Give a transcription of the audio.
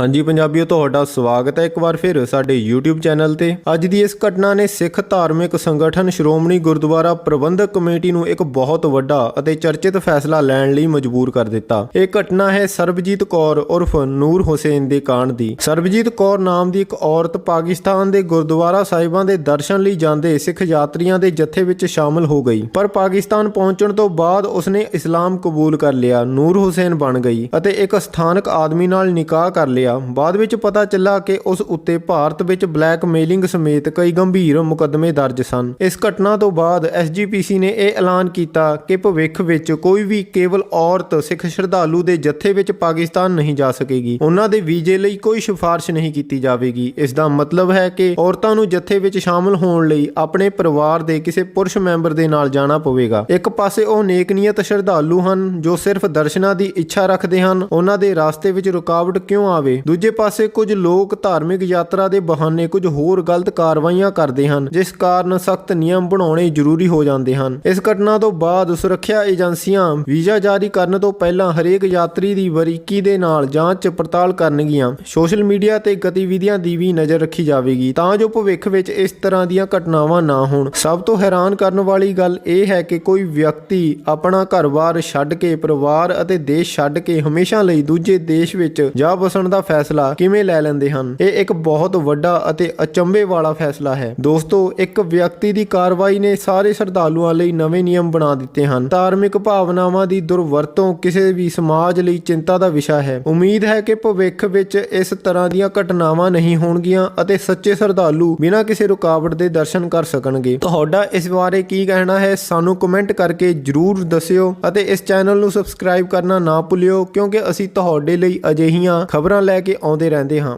ਹਾਂਜੀ ਪੰਜਾਬੀਓ, ਤੁਹਾਡਾ ਸਵਾਗਤ ਹੈ ਇੱਕ ਵਾਰ ਫਿਰ ਸਾਡੇ YouTube ਚੈਨਲ ਤੇ। ਅੱਜ ਦੀ ਇਸ ਘਟਨਾ ਨੇ ਸਿੱਖ ਧਾਰਮਿਕ ਸੰਗਠਨ ਸ਼੍ਰੋਮਣੀ ਗੁਰਦੁਆਰਾ ਪ੍ਰਬੰਧਕ ਕਮੇਟੀ ਨੂੰ ਇੱਕ ਬਹੁਤ ਵੱਡਾ ਅਤੇ ਚਰਚਿਤ ਫੈਸਲਾ ਲੈਣ ਲਈ ਮਜਬੂਰ ਕਰ ਦਿੱਤਾ। ਇਹ ਘਟਨਾ ਹੈ ਸਰਬਜੀਤ ਕੌਰ ਉਰਫ ਨੂਰ ਹੁਸੈਨ ਦੇ ਕਾਂਡ ਦੀ। ਸਰਬਜੀਤ ਕੌਰ ਨਾਮ ਦੀ ਇੱਕ ਔਰਤ ਪਾਕਿਸਤਾਨ ਦੇ ਗੁਰਦੁਆਰਾ ਸਾਹਿਬਾਂ ਦੇ ਦਰਸ਼ਨ ਲਈ ਜਾਂਦੇ ਸਿੱਖ ਯਾਤਰੀਆਂ ਦੇ ਜਥੇ ਵਿੱਚ ਸ਼ਾਮਲ ਹੋ ਗਈ। ਪਰ ਪਾਕਿਸਤਾਨ ਪਹੁੰਚਣ ਤੋਂ ਬਾਅਦ ਉਸਨੇ ਇਸਲਾਮ ਕਬੂਲ ਕਰ ਲਿਆ। ਨੂਰ ਹੁਸੈਨ ਬਣ ਗਈ ਅਤੇ ਇੱਕ ਸਥਾਨਕ ਆਦਮੀ ਨਾਲ ਨਿਕਾਹ ਕਰ ਲਿਆ। ਬਾਅਦ ਵਿੱਚ ਪਤਾ ਚੱਲਾ ਕਿ ਉਸ ਉੱਤੇ ਭਾਰਤ ਵਿੱਚ ਬਲੈਕਮੇਲਿੰਗ ਸਮੇਤ ਕਈ ਗੰਭੀਰ ਮੁਕੱਦਮੇ ਦਰਜ ਸਨ। ਇਸ ਘਟਨਾ ਤੋਂ ਬਾਅਦ ਐਸਜੀਪੀਸੀ ਨੇ ਇਹ ਐਲਾਨ ਕੀਤਾ ਕਿ ਭਵਿੱਖ ਵਿੱਚ ਕੋਈ ਵੀ ਕੇਵਲ ਔਰਤ ਸਿੱਖ ਸ਼ਰਧਾਲੂ ਦੇ ਜਥੇ ਵਿੱਚ ਪਾਕਿਸਤਾਨ ਨਹੀਂ ਜਾ ਸਕੇਗੀ। ਉਹਨਾਂ ਦੇ ਵੀਜ਼ੇ ਲਈ ਕੋਈ ਸਿਫਾਰਿਸ਼ ਨਹੀਂ ਕੀਤੀ ਜਾਵੇਗੀ। ਇਸ ਦਾ ਮਤਲਬ ਹੈ ਕਿ ਔਰਤਾਂ ਨੂੰ ਜੱਥੇ ਵਿੱਚ ਸ਼ਾਮਲ ਹੋਣ ਲਈ ਆਪਣੇ ਪਰਿਵਾਰ ਦੇ ਕਿਸੇ ਪੁਰਸ਼ ਮੈਂਬਰ ਦੇ ਨਾਲ ਜਾਣਾ ਪਵੇਗਾ। ਇੱਕ ਪਾਸੇ ਉਹ ਨੇਕਨੀਅਤ ਸ਼ਰਧਾਲੂ ਹਨ ਜੋ ਸਿਰਫ ਦਰਸ਼ਨਾਂ ਦੀ ਇੱਛਾ ਰੱਖਦੇ ਹਨ। ਉਹਨਾਂ ਦੇ ਰਸਤੇ ਵਿੱਚ ਰੁਕਾਵਟ ਕਿਉਂ ਆਵੇ? ਦੂਜੇ ਪਾਸੇ ਕੁਝ ਲੋਕ ਧਾਰਮਿਕ ਯਾਤਰਾ ਦੇ ਬਹਾਨੇ ਕੁਝ ਹੋਰ ਗਲਤ ਕਾਰਵਾਈਆਂ ਕਰਦੇ ਹਨ, ਜਿਸ ਕਾਰਨ ਸਖਤ ਨਿਯਮ ਬਣਾਉਣੇ ਜ਼ਰੂਰੀ ਹੋ ਜਾਂਦੇ ਹਨ। ਇਸ ਘਟਨਾ ਤੋਂ ਬਾਅਦ ਸੁਰੱਖਿਆ ਏਜੰਸੀਆਂ ਵੀਜ਼ਾ ਜਾਰੀ ਕਰਨ ਤੋਂ ਪਹਿਲਾਂ ਹਰੇਕ ਯਾਤਰੀ ਦੀ ਬਰੀਕੀ ਦੇ ਨਾਲ ਜਾਂਚ ਪੜਤਾਲ ਕਰਨਗੀਆਂ। ਸੋਸ਼ਲ ਮੀਡੀਆ ਤੇ ਗਤੀਵਿਧੀਆਂ ਦੀ ਵੀ ਨਜ਼ਰ ਰੱਖੀ ਜਾਵੇਗੀ। ਤਾਂ ਜੋ ਭਵਿੱਖ ਵਿੱਚ ਇਸ ਤਰ੍ਹਾਂ ਦੀਆਂ ਘਟਨਾਵਾਂ ਨਾ ਹੋਣ। ਸਭ ਤੋਂ ਹੈਰਾਨ ਕਰਨ ਵਾਲੀ ਗੱਲ ਇਹ ਹੈ ਕਿ ਕੋਈ ਵਿਅਕਤੀ ਆਪਣਾ ਘਰ-ਬਾਰ ਛੱਡ ਕੇ ਪਰਿਵਾਰ ਅਤੇ ਦੇਸ਼ ਛੱਡ ਕੇ ਹਮੇਸ਼ਾ ਲਈ ਦੂਜੇ ਦੇਸ਼ ਵਿੱਚ ਜਾ ਵਸਣ ਦਾ ਦਾ ਫੈਸਲਾ ਕਿਵੇਂ ਲੈ ਲੈਂਦੇ ਹਨ? ਇਹ ਇੱਕ ਬਹੁਤ ਵੱਡਾ ਅਤੇ ਅਚੰਭੇ ਵਾਲਾ ਫੈਸਲਾ ਹੈ। ਦੋਸਤੋ, ਇੱਕ ਵਿਅਕਤੀ ਦੀ ਕਾਰਵਾਈ ਨੇ ਸਾਰੇ ਸ਼ਰਧਾਲੂਆਂ ਲਈ ਨਵੇਂ ਨਿਯਮ ਬਣਾ ਦਿੱਤੇ ਹਨ। ਧਾਰਮਿਕ ਭਾਵਨਾਵਾਂ ਦੀ ਦੁਰਵਰਤੋਂ ਕਿਸੇ ਵੀ ਸਮਾਜ ਲਈ ਚਿੰਤਾ ਦਾ ਵਿਸ਼ਾ ਹੈ। ਉਮੀਦ ਹੈ ਕਿ ਭਵਿੱਖ ਵਿੱਚ ਇਸ ਤਰ੍ਹਾਂ ਦੀਆਂ ਘਟਨਾਵਾਂ ਨਹੀਂ ਹੋਣਗੀਆਂ ਅਤੇ ਸੱਚੇ ਸ਼ਰਧਾਲੂ ਬਿਨਾਂ ਕਿਸੇ ਰੁਕਾਵਟ ਦੇ ਦਰਸ਼ਨ ਕਰ ਸਕਣਗੇ। ਤੁਹਾਡਾ ਇਸ ਬਾਰੇ ਕੀ ਕਹਿਣਾ ਹੈ, ਸਾਨੂੰ ਕਮੈਂਟ ਕਰਕੇ ਜਰੂਰ ਦੱਸਿਓ ਅਤੇ ਇਸ ਚੈਨਲ ਨੂੰ ਸਬਸਕ੍ਰਾਈਬ ਕਰਨਾ ਨਾ ਭੁੱਲਿਓ, ਕਿਉਂਕਿ ਅਸੀਂ ਤੁਹਾਡੇ ਲਈ ਅਜਿਹੀਆਂ ਖਬਰਾਂ ਲੈ ਕੇ ਆਉਂਦੇ ਰਹਿੰਦੇ ਹਾਂ।